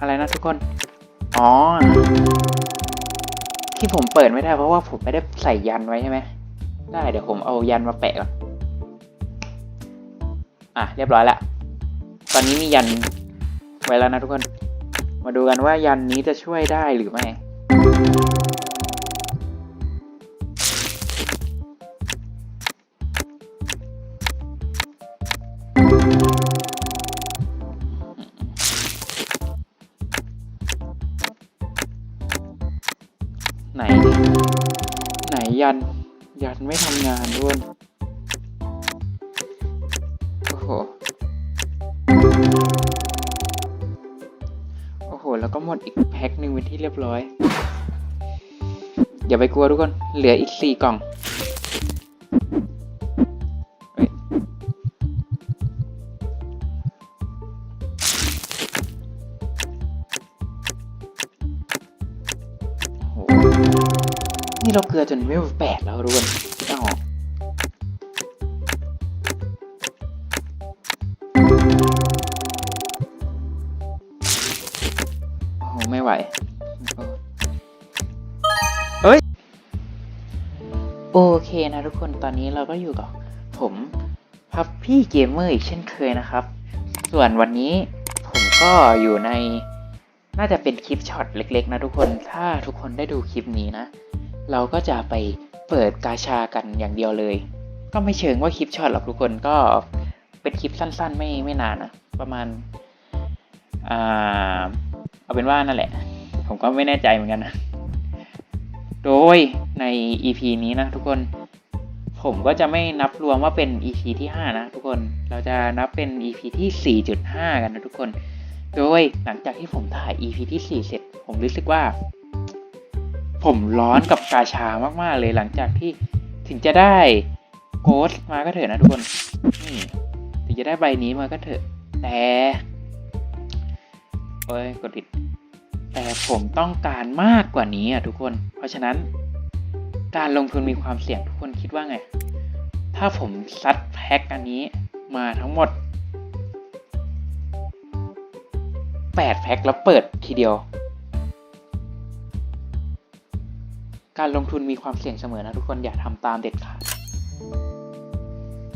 อะไรนะทุกคน อ๋อ ที่ผมเปิดไม่ได้เพราะว่าผมไม่ได้ใส่ยันไว้ใช่ไหม ได้เดี๋ยวผมเอายันมาแปะก่อน อะเรียบร้อยละ ตอนนี้มียันไว้แล้วนะทุกคน มาดูกันว่ายันนี้จะช่วยได้หรือไม่ ยัน ยันไม่ทำงานด้วยโอ้โห โอ้โห แล้วก็หมดอีกแพ็คหนึ่งเป็นที่เรียบร้อย อย่าไปกลัวทุกคน เหลืออีกสี่กล่อง ลือจนเวลแปดแล้วทุกคนคิดอาออกโอ้ไม่ไหวเฮ้ย โอเคนะทุกคนตอนนี้เราก็อยู่กับผมพับพี่เกมเมอร์อีกเช่นเคยนะครับ ส่วนวันนี้ผมก็อยู่ในน่าจะเป็นคลิปช็อตเล็ก ๆ นะทุกคน ถ้าทุกคนได้ดูคลิปนี้นะ เราก็จะไปเปิดกาชากันอย่างเดียวเลย ก็ไม่เชิงว่าคลิปช็อตหรอกทุกคนก็เป็นคลิปสั้นๆ ไม่ไม่นานนะประมาณอ่าเอาเป็นว่านั่นแหละ ผมก็ไม่แน่ใจเหมือนกันนะ โดยใน EP นี้นะทุกคนผมก็จะไม่นับรวมว่าเป็น EP ที่ 5 นะทุกคน เราจะนับเป็น EP ที่ 4.5 กันนะทุกคน โดยหลังจากที่ผมถ่าย EP ที่ 4 เสร็จ ผมรู้สึกว่า ผมร้อนกับกาชามากๆเลยหลังจากที่ถึงจะได้โกสมาก็เถอะนะทุกคนนี่ถึงจะได้ใบนี้มาก็เถอะ แต่โอ้ยกดผิดแต่ผมต้องการมากกว่านี้อะทุกคน เพราะฉะนั้น การลงทุนมีความเสี่ยงทุกคนคิดว่าไง ถ้าผมซัดแพ็คอันนี้มาทั้งหมด8แพ็คแล้วเปิดทีเดียว การลงทุนมีความเสี่ยงเสมอนะทุกคนอย่าทำตามเด็ดขาด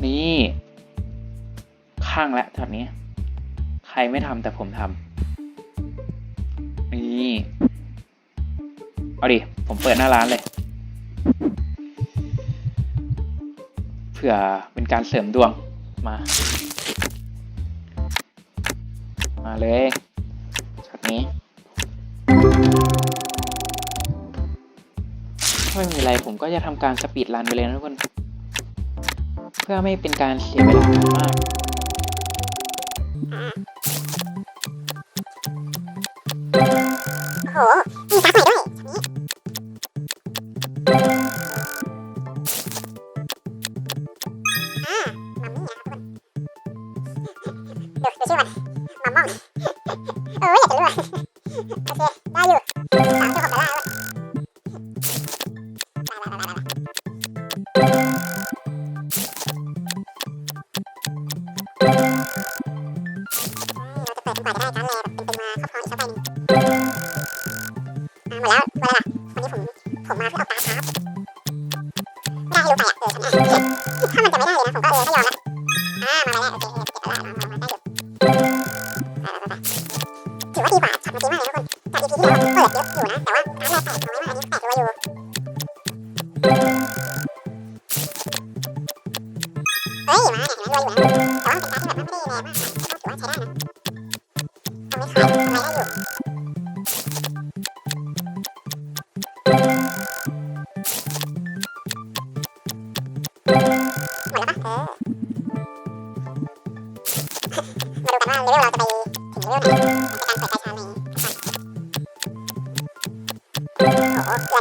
นี่ข้างและช็อตนี้ ใครไม่ทำแต่ผมทำนี่เอาดิ ผมเปิดหน้าร้านเลย เผื่อเป็นการเสริมดวงมา มาเลย ถ้าไม่มีอะไรผมก็จะทำการสปีดรันไปเลยนะทุกคน เพื่อไม่เป็นการเสียเวลามาก อ้โห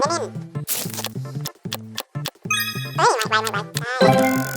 เกลือแน่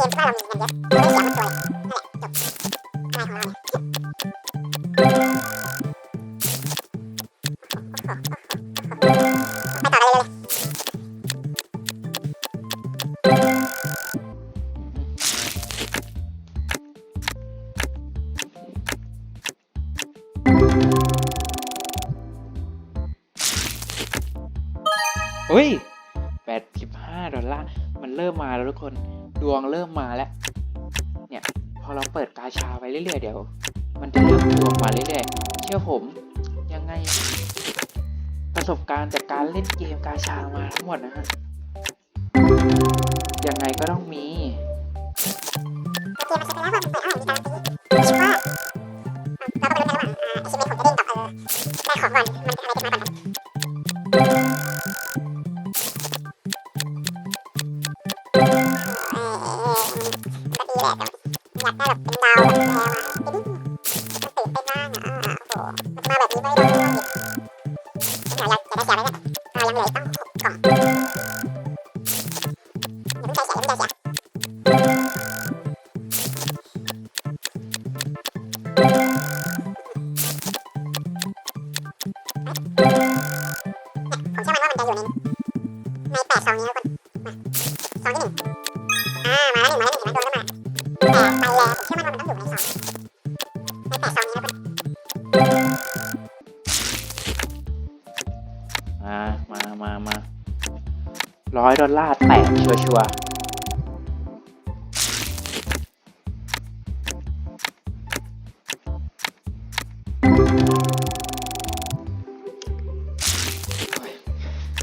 เกมก็ลงเงินเยอะ là ta lập đào là theo tính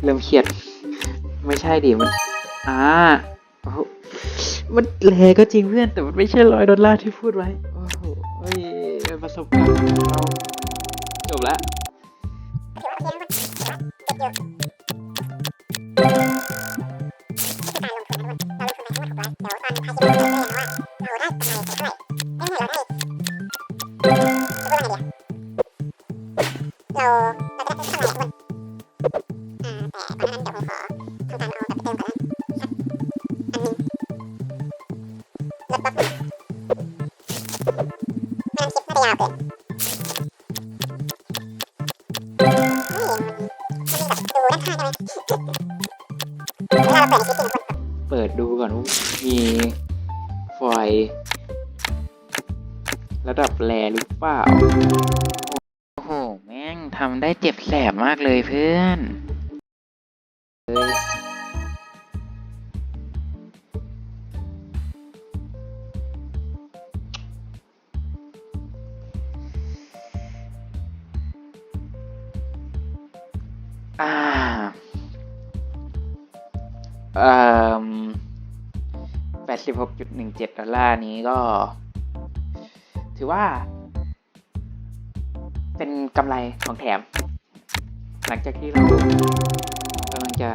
เริ่มเครียด ไม่ใช่ดิมันอ่ามันแลก็จริงเพื่อนแต่มันไม่ใช่รอยดอลลาร์ที่พูดไว้โอ้โหเฮ้ประสบการณ์เราจบแล้ว ระดับแรหรือเปล่า โอ้โห แม่งทำได้เจ็บแสบมากเลยเพื่อน 16.17 ดอลลาร์นี้ก็ ถือว่า เป็นกำไรของแถม หลังจากที่เรากำลังจะ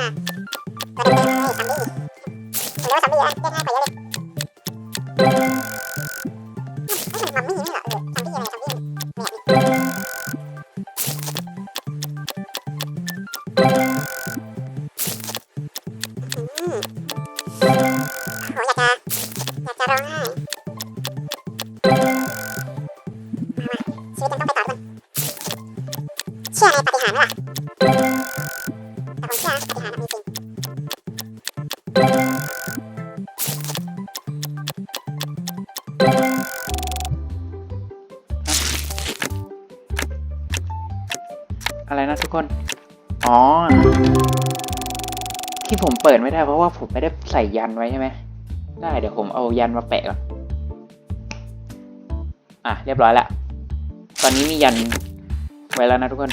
ตัเดิมเยซอมบี้ซอมบี้เยอะเรียกง่ายกว่าเยอะเลย ส่ยันไว้ใช่ไหมได้เดี๋ยวผมเอายันมาแปะก่อน อะเรียบร้อยแล้วตอนนี้มียันไว้แล้วนะทุกคน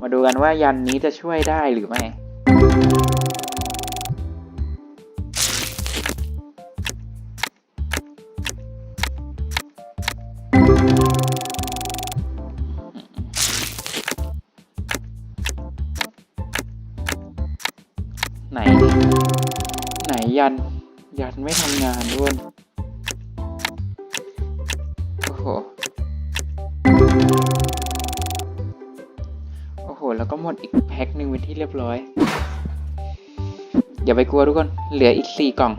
มาดูกันว่ายันนี้จะช่วยได้หรือไม่ ยัน ยันไม่ทำงานด้วยโอ้โห โอ้โห แล้วก็หมดอีกแพ็คหนึ่งเป็นที่เรียบร้อย อย่าไปกลัวทุกคน เหลืออีกสี่กล่อง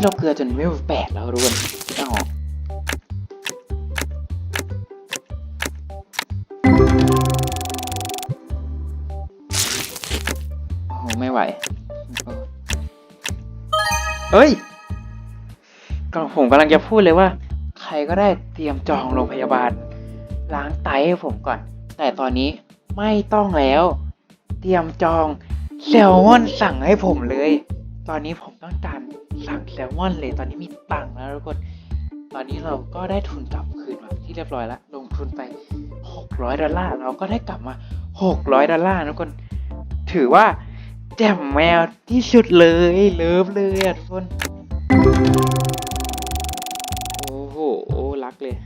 ี่เราเกลือจนเวลแปดแล้วทุกนคิดออกโอ้โหไม่ไหว เอ้ยก็ผมกำลังจะพูดเลยว่า ใครก็ได้เตรียมจองโรงพยาบาล ล้างไตให้ผมก่อน แต่ตอนนี้ไม่ต้องแล้ว เตรียมจองแซลมอนสั่งให้ผมเลย ตอนนี้ผมต้องจ่า สั่งแซลมอนเลย ตอนนี้มีตังค์แล้วทุกคน ตอนนี้เราก็ได้ทุนกลับคืนมาที่เรียบร้อยแล้วลงทุนไป 600 ดอลลาร์เราก็ได้กลับมา 600 ดอลลาร์ทุกคน ถือว่าแจ่มแมวที่สุดเลยเลิฟเลยทุกคน โอ้โหรักเลย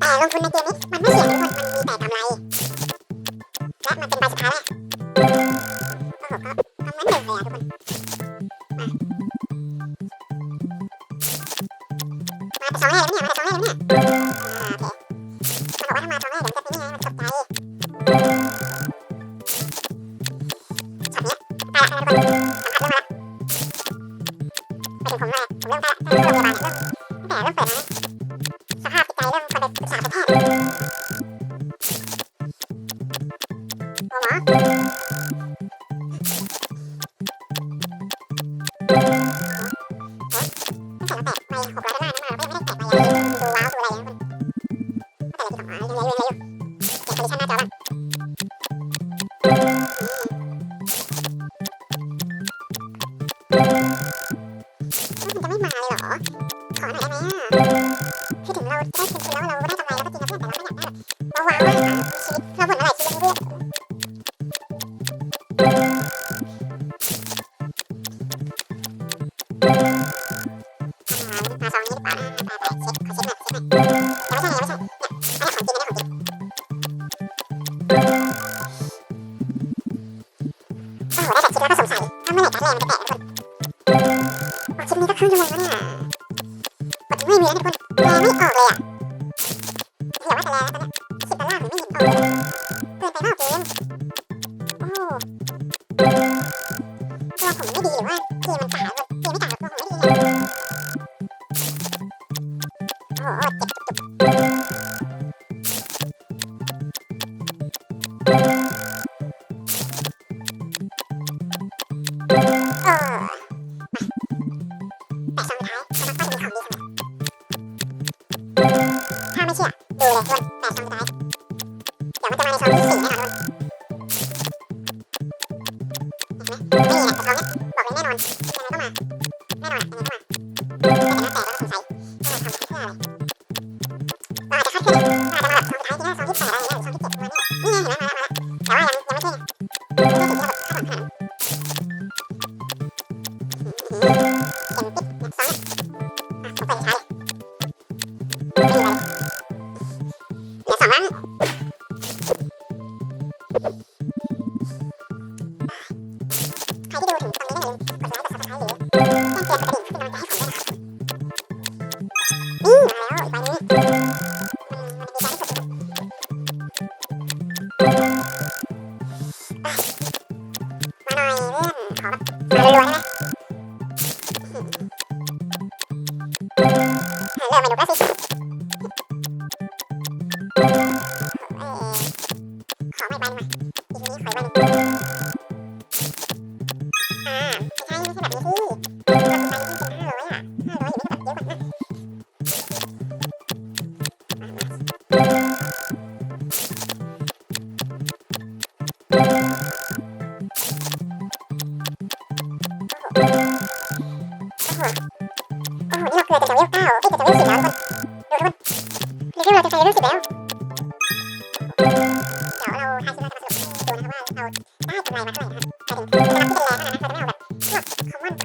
แต่ลงทุนในเกมนี้มันไม่เสี่ยงทุกคน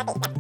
Bye.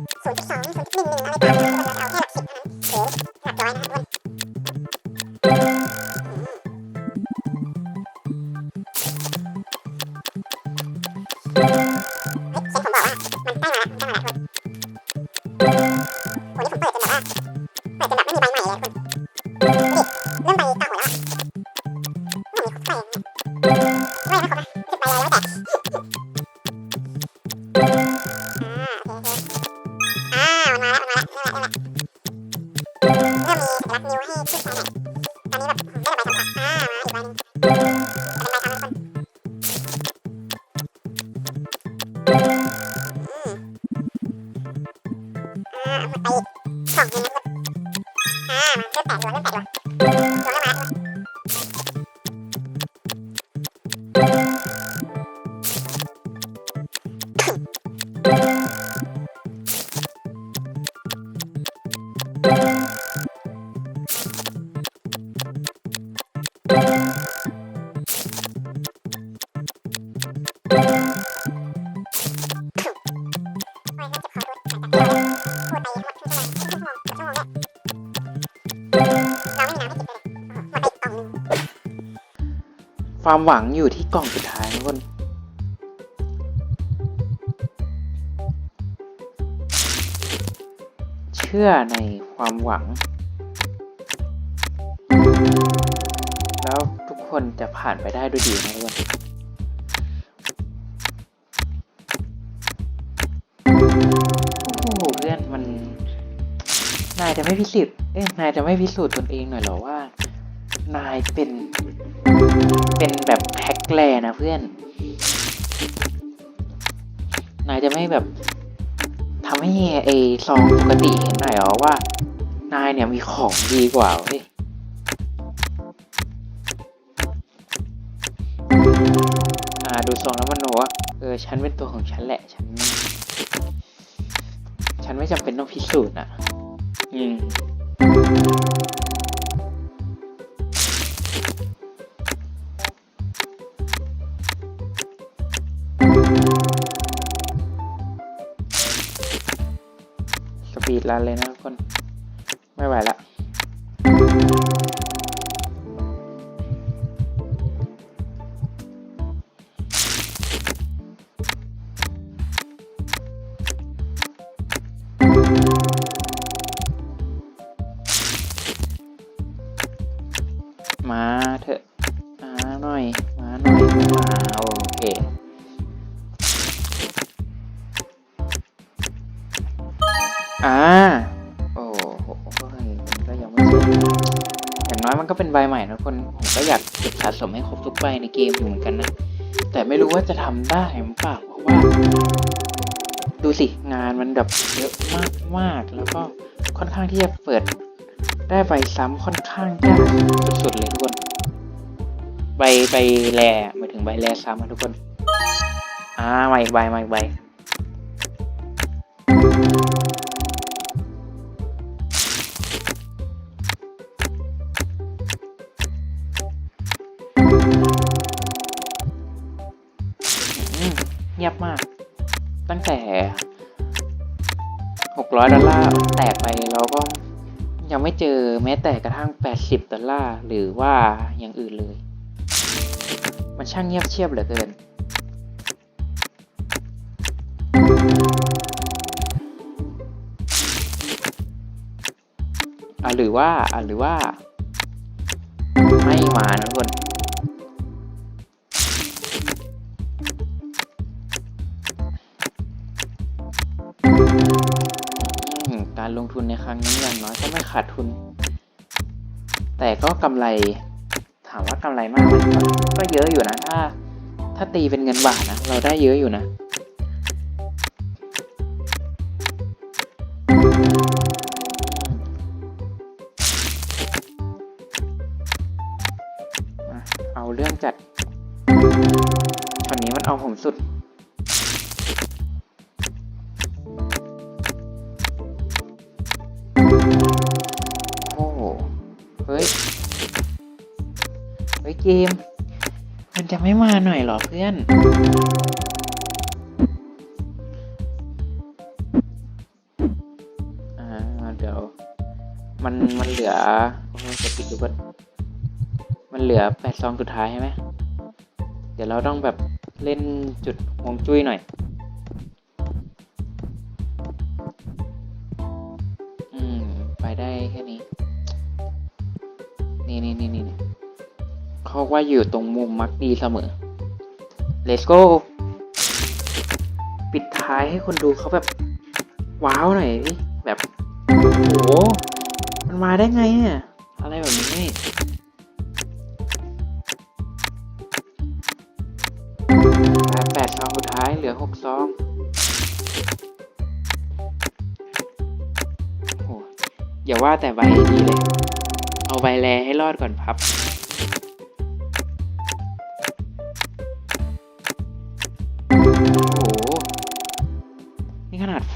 ความหวังอยู่ที่กล่องสุดท้ายทุกคนเชื่อในความหวัง แล้วทุกคนจะผ่านไปได้ด้วยดีนะทุกคนนายจะไม่พิสูจน์เอ๊ะนายจะไม่พิสูจน์ตนเองหน่อยหรอว่า นายเป็น เป็นแบบแฮกแลนะเพื่อน นายจะไม่แบบทำให้ไอ้ซองปกติเห็นหน่อยเหรอว่า นายเนี่ยมีของดีกว่าเว้ยอ่าดูทรงแล้วมันโนว่าเออฉันเป็นตัวของฉันแหละ ฉัน ฉันไม่จำเป็นต้องพิสูจน์อะ อืม ล้านเลยนะทุกคน ไม่ไหวละ เป็นใบใหม่นะคนผมก็อยากเก็บสะสมให้ครบทุกใบในเกมอยู่เหมือนกันนะ แต่ไม่รู้ว่าจะทำได้หรือเปล่าเพราะว่า ดูสิงานมันแบบเยอะมากมากแล้วก็ค่อนข้างที่จะเปิดได้ใบซ้ำค่อนข้างยากสุดๆเลยทุกคน ใบใบแลหมายถึงใบแลซ้ำนะทุกคน อ่ามาอีกใบมาอีกใบ เงียบมาก ตั้งแต่หกร้อยดอลลาร์แตกไปเราก็ยังไม่เจอแม้แต่กระทั่งแปดสิบดอลลาร์หรือว่าอย่างอื่นเลย มันช่างเงียบเชียบเหลือเกินอะหรือว่าอะหรือว่า ไม่มานะทุกคน ลงทุนในครั้งนี้อย่างน้อยก็ไม่ขาดทุน แต่ก็กำไรถามว่ากำไรมากไหมก็เยอะอยู่นะถ้า ถ้าตีเป็นเงินบาทนะเราได้เยอะอยู่นะเอาเรื่องจัดช็อตนี้มันเอาผมสุด เกม มันจะไม่มาหน่อยหรอเพื่อน อ่า เดี๋ยว มัน มันเหลือผมจะปิดดูก่อนมันเหลือแปดซองสุดท้ายใช่ไหม เดี๋ยวเราต้องแบบเล่นจุดฮวงจุ้ยหน่อย เขาว่าอยู่ตรงมุมมักดีเสมอ let's go ปิดท้ายให้คนดูเขาแบบ ว้าวหน่อยพี่แบบโอ้โหมันมาได้ไงเนี่ยอะไรแบบนี้แปดซองสุดท้ายเหลือหกซองโอ้โหอย่าว่าแต่ใบดีเลย เอาใบแลให้รอดก่อนพับ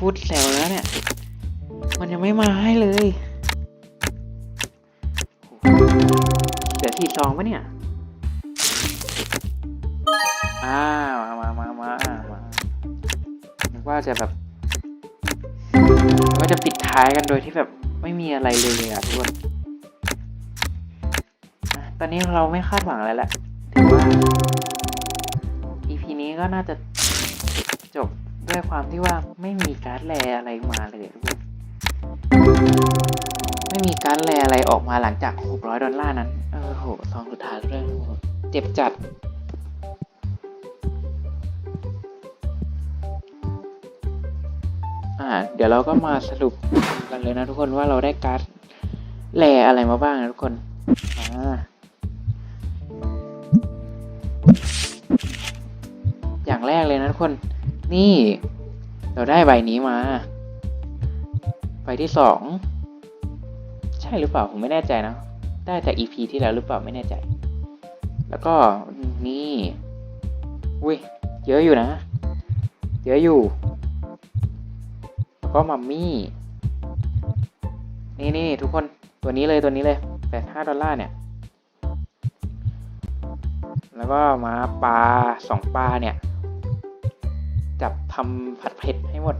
ฟูดแซลแล้วเนี่ย มันยังไม่มาให้เลยโอ้โหเหลือสี่ซองปะเนี่ย อ้าวมามามามามานึกว่าจะแบบ ว่าจะปิดท้ายกันโดยที่แบบไม่มีอะไรเลยเลยอะทุกคนตอนนี้เราไม่คาดหวังอะไรแล้วถือว่า EP นี้ก็น่าจะ ด้วยความที่ว่าไม่มีการ์ดแลอะไรมาเลยทุกคนไม่มีการแลอะไรออกมาหลังจาก 600 ดอลลาร์นั้น เออโหซองสุดท้ายแล้วด้วยโอ้โหเจ็บจัด อ่า เดี๋ยวเราก็มาสรุปกันเลยนะทุกคนว่าเราได้การ์ดแลอะไรมาบ้างนะทุกคน อ่าอย่างแรกเลยนะทุกคน นี่ เราได้ใบนี้มา ใบที่สอง ใช่หรือเปล่า ผมไม่แน่ใจนะ ได้จาก EP ที่แล้วหรือเปล่าไม่แน่ใจ แล้วก็นี่ อุ้ย เยอะอยู่นะ เยอะอยู่ แล้วก็มัมมี่ นี่นี่ทุกคน ตัวนี้เลยตัวนี้เลยแปดห้าดอลลาร์เนี่ยแล้วก็มาปลาสองปลาเนี่ย จับทำผัดเผ็ดให้หมด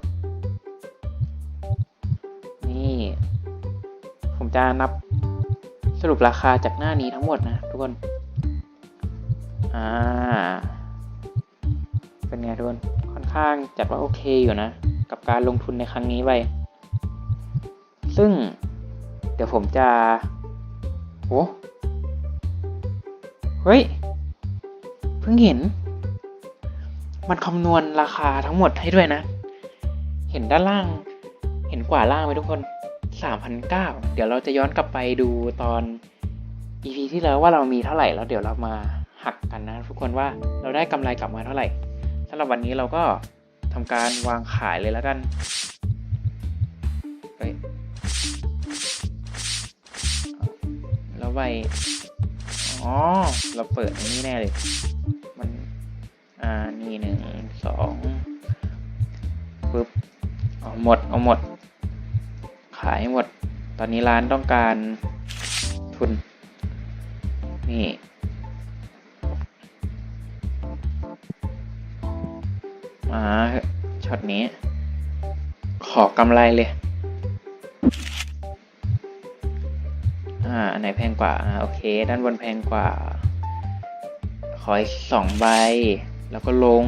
นี่ ผมจะนับสรุปราคาจากหน้านี้ทั้งหมดนะทุกคน อ่า เป็นไงทุกคน ค่อนข้างจัดว่าโอเคอยู่นะ กับการลงทุนในครั้งนี้ไป ซึ่งเดี๋ยวผมจะโอ้เฮ้ย เพิ่งเห็น มันคำนวณราคาทั้งหมดให้ด้วยนะ เห็นด้านล่าง เห็นกว่าล่างไหมทุกคนสามพันเก้าเดี๋ยวเราจะย้อนกลับไปดูตอน EP ที่แล้วว่าเรามีเท่าไหร่แล้วเดี๋ยวเรามาหักกันนะ ทุกคนว่าเราได้กำไรกลับมาเท่าไหร่สำหรับวันนี้เราก็ทำการวางขายเลยแล้วกันแล้วใบอ๋อ เราเปิดอันนี้แน่เลย อ่า นี่หนึ่งสองปึ๊บเอาหมด เอาหมด ขายหมด ตอนนี้ร้านต้องการทุน นี่มาช็อตนี้ ขอกำไรเลย อ่า อันไหนแพงกว่า อ่า โอเค ด้านบนแพงกว่า ขออีกสองใบ แล้วก็ลง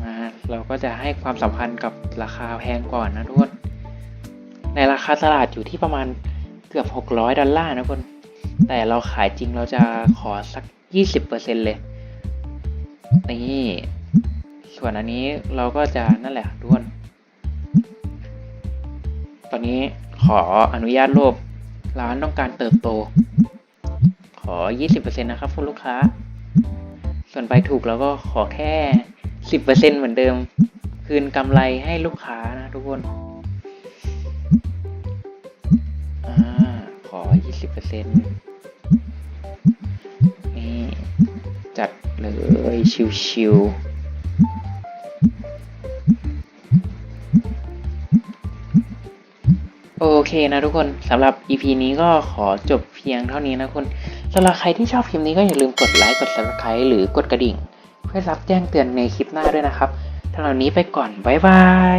มาเราก็จะให้ความสำคัญกับราคาแพงก่อนนะทุกคนในราคาตลาดอยู่ที่ประมาณเกือบ 600 ดอลลาร์นะทุกคน แต่เราขายจริงเราจะขอสัก 20%เลยนี่ส่วนอันนี้เราก็จะนั่นแหละทุกคน ตอนนี้ขออนุญาตรวบร้านต้องการเติบโต ขอ 20%นะครับคุณลูกค้า ส่วนใบถูกเราก็ขอแค่ 10%เหมือนเดิม คืนกำไรให้ลูกค้านะทุกคนอ่าขอ 20%นี่จัดเลยชิวๆโอเคนะทุกคนสำหรับ EP นี้ก็ขอจบเพียงเท่านี้นะคุณ สำหรับใครที่ชอบคลิปนี้ก็อย่าลืมกดไลค์กด subscribe หรือกดกระดิ่ง เพื่อรับแจ้งเตือนในคลิปหน้าด้วยนะครับสำหรับวันนี้ไปก่อน บ๊ายบาย